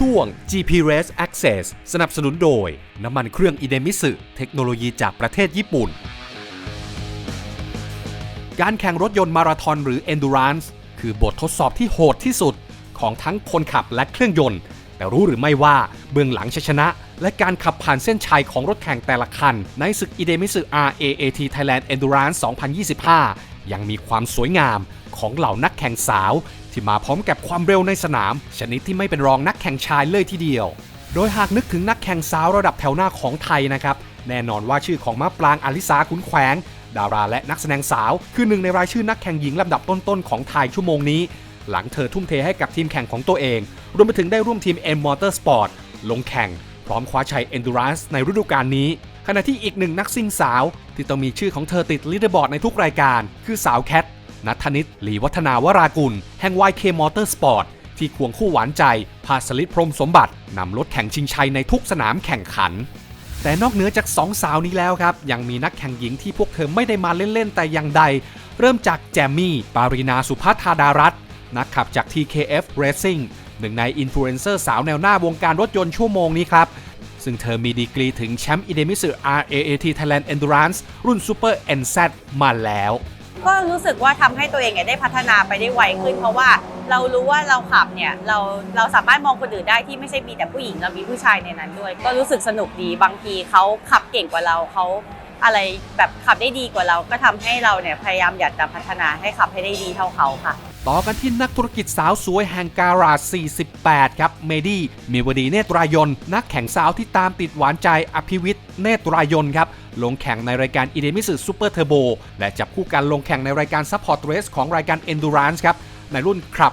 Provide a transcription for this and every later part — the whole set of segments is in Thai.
ช่วง GP Race Access สนับสนุนโดย น้ำมันเครื่องอิเดมิสึเทคโนโลยีจากประเทศญี่ปุ่น การแข่งรถยนต์มาราธอนหรือ Endurance คือบททดสอบที่โหดที่สุดของทั้งคนขับและเครื่องยนต์ แต่รู้หรือไม่ว่าเบื้องหลังชัยชนะ และการขับผ่านเส้นชัยของรถแข่งแต่ละคัน ในศึก i d e m i s u RAAT Thailand Endurance 2025 ยังมีความสวยงามของเหล่านักแข่งสาว ที่มาพร้อมกับความเร็วในสนาม ชนิดที่ไม่เป็นรองนักแข่งชายเลยทีเดียว โดยหากนึกถึงนักแข่งสาวระดับแถวหน้าของไทยนะครับ แน่นอนว่าชื่อของมะปรางอลิสาขุนแขวง ดาราและนักแสดงสาว คือหนึ่งในรายชื่อนักแข่งหญิงลำดับต้นๆของไทยชั่วโมงนี้ หลังเธอทุ่มเทให้กับทีมแข่งของตัวเอง รวมไปถึงได้ร่วมทีม M Motorsport ลงแข่ง พร้อมคว้าชัย Endurance ในฤดูกาลนี้ขณะที่อีกหนึ่งนักซิ่งสาว ที่ต้องมีชื่อของเธอติดลีดเดอร์บอร์ดในทุกรายการ คือสาวแคท นัทนิตหลีวัฒนาวรากุล แห่ง YK Motorsport ที่ควงคู่หวานใจ พาสลิดพรมสมบัตินำรถแข่งชิงชัยในทุกสนามแข่งขัน แต่นอกเหนือจากสองสาวนี้แล้วครับ ยังมีนักแข่งหญิงที่พวกเธอไม่ได้มาเล่น ๆ แต่อย่างใด เริ่มจากแจมมี่ ปารีนาสุภัทธาดารัตน์นักขับจาก TKF Racing หนึ่งในอินฟลูเอนเซอร์สาวแนวหน้าวงการรถยนต์ชั่วโมงนี้ครับซึ่งเธอมีดีกรีถึงแชมป์อิเดมิสึ RAAT Thailand Endurance รุ่น Super NZ มาแล้ว ก็รู้สึกว่าทำให้ตัวเองเนี่ยได้พัฒนาไปได้ไวขึ้น เพราะว่าเรารู้ว่าเราขับเนี่ยเราเราสามารถมองคนอื่นได้ที่ไม่ใช่มีแต่ผู้หญิงเรามีผู้ชายในนั้นด้วย ก็รู้สึกสนุกดีบางทีเขาขับเก่งกว่าเราเขาอะไรแบบขับได้ดีกว่าเราก็ทำให้เราเนี่ยพยายามอยากจะพัฒนาให้ขับให้ได้ดีเท่าเขาค่ะ ต่อกันที่นักธุรกิจสาวสวยแห่งการาด48 ครับ เมดี้เมวดีเนตรายน นักแข่งสาวที่ตามติดหวานใจอภิวิทย์เนตรายนครับ ลงแข่งในรายการ i d e m i s u Super Turbo และจับคู่กันลงแข่งในรายการ Support Race ของรายการ Endurance ครับ ในรุ่นครับ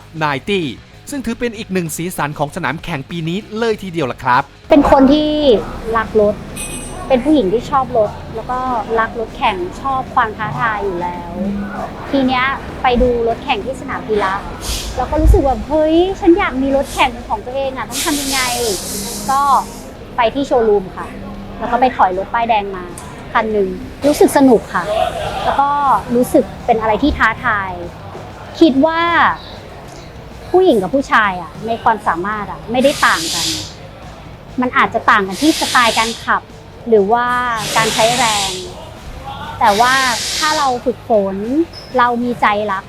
90ซึ่งถือเป็นอีกหนึ่งสีสันของสนามแข่งปีนี้เลยทีเดียวล่ะครับ เป็นคนที่รักรถ เป็นผู้หญิงที่ชอบรถ แล้วก็รักรถแข่งชอบความท้าทายอยู่แล้ว ทีเนี้ยไปดูรถแข่งที่สนามกีฬาแล้วก็รู้สึกว่าเฮ้ยฉันอยากมีรถแข่งเป็นของตัวเองอะต้องทำยังไง ก็ไปที่โชว์รูมค่ะ แล้วก็ไปถอยรถป้ายแดงมาคันหนึ่งรู้สึกสนุกค่ะ แล้วก็รู้สึกเป็นอะไรที่ท้าทาย คิดว่าผู้หญิงกับผู้ชายอะในความสามารถอะไม่ได้ต่างกัน มันอาจจะต่างกันที่สไตล์การขับ หรือว่าการใช้แรง แต่ว่าถ้าเราฝึกฝนเรามีใจรัก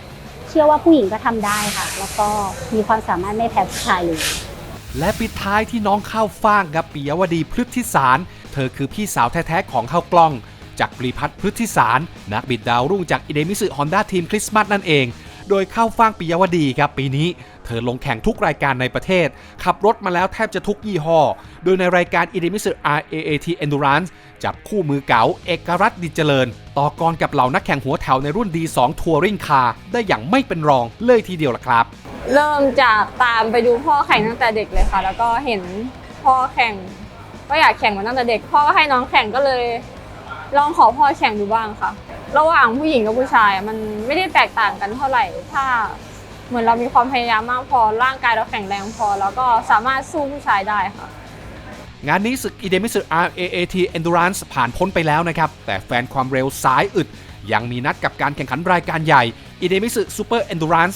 เชื่อว่าผู้หญิงก็ทำได้ค่ะ แล้วก็มีความสามารถไม่แพ้ผู้ชายเลย และปิดท้ายที่น้องข้าวฟ่างกับปิยวดีพฤทธิสาร เธอคือพี่สาวแท้ๆของข้าวกล้อง จากปรีพัฒน์พฤทธิสาร นักบิดดาวรุ่งจากอิเดมิสึฮอนด้าทีมคริสต์มาสนั่นเอง โดยเข้าฟ่างปิยวดีครับปีนี้ เธอลงแข่งทุกรายการในประเทศ ขับรถมาแล้วแทบจะทุกยี่ห้อ โดยในรายการอิเดมิสึ RAAT Endurance จับคู่มือเก๋าเอกรัตดิจเจริญ ต่อกรกับเหล่านักแข่งหัวแถวในรุ่น D2 Touring Car ได้อย่างไม่เป็นรองเลยทีเดียวล่ะครับ เริ่มจากตามไปดูพ่อแข่งตั้งแต่เด็กเลยค่ะ แล้วก็เห็นพ่อแข่ง ก็อยากแข่งมาตั้งแต่เด็ก พ่อก็ให้น้องแข่งก็เลย ลองขอพ่อแข่งดูบ้างค่ะ ระหว่างผู้หญิงกับผู้ชายมันไม่ได้แตกต่างกันเท่าไหร่ ถ้าเหมือนเรามีความพยายามมากพอร่างกายเราแข็งแรงพอ แล้วก็สามารถสู้ผู้ชายได้ค่ะ งานนี้ศึกอีเดมิสึ RAAT Endurance ผ่านพ้นไปแล้วนะครับ แต่แฟนความเร็วสายอึด ยังมีนัดกับการแข่งขันรายการใหญ่อีเดมิสึ Super Endurance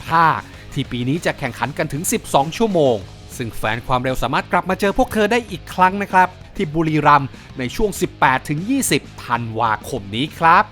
2025 ที่ปีนี้จะแข่งขันกันถึง 12 ชั่วโมง ซึ่งแฟนความเร็วสามารถกลับมาเจอพวกเธอได้อีกครั้งนะครับ ที่บุรีรัมย์ในช่วง 18-20 ธันวาคมนี้ครับ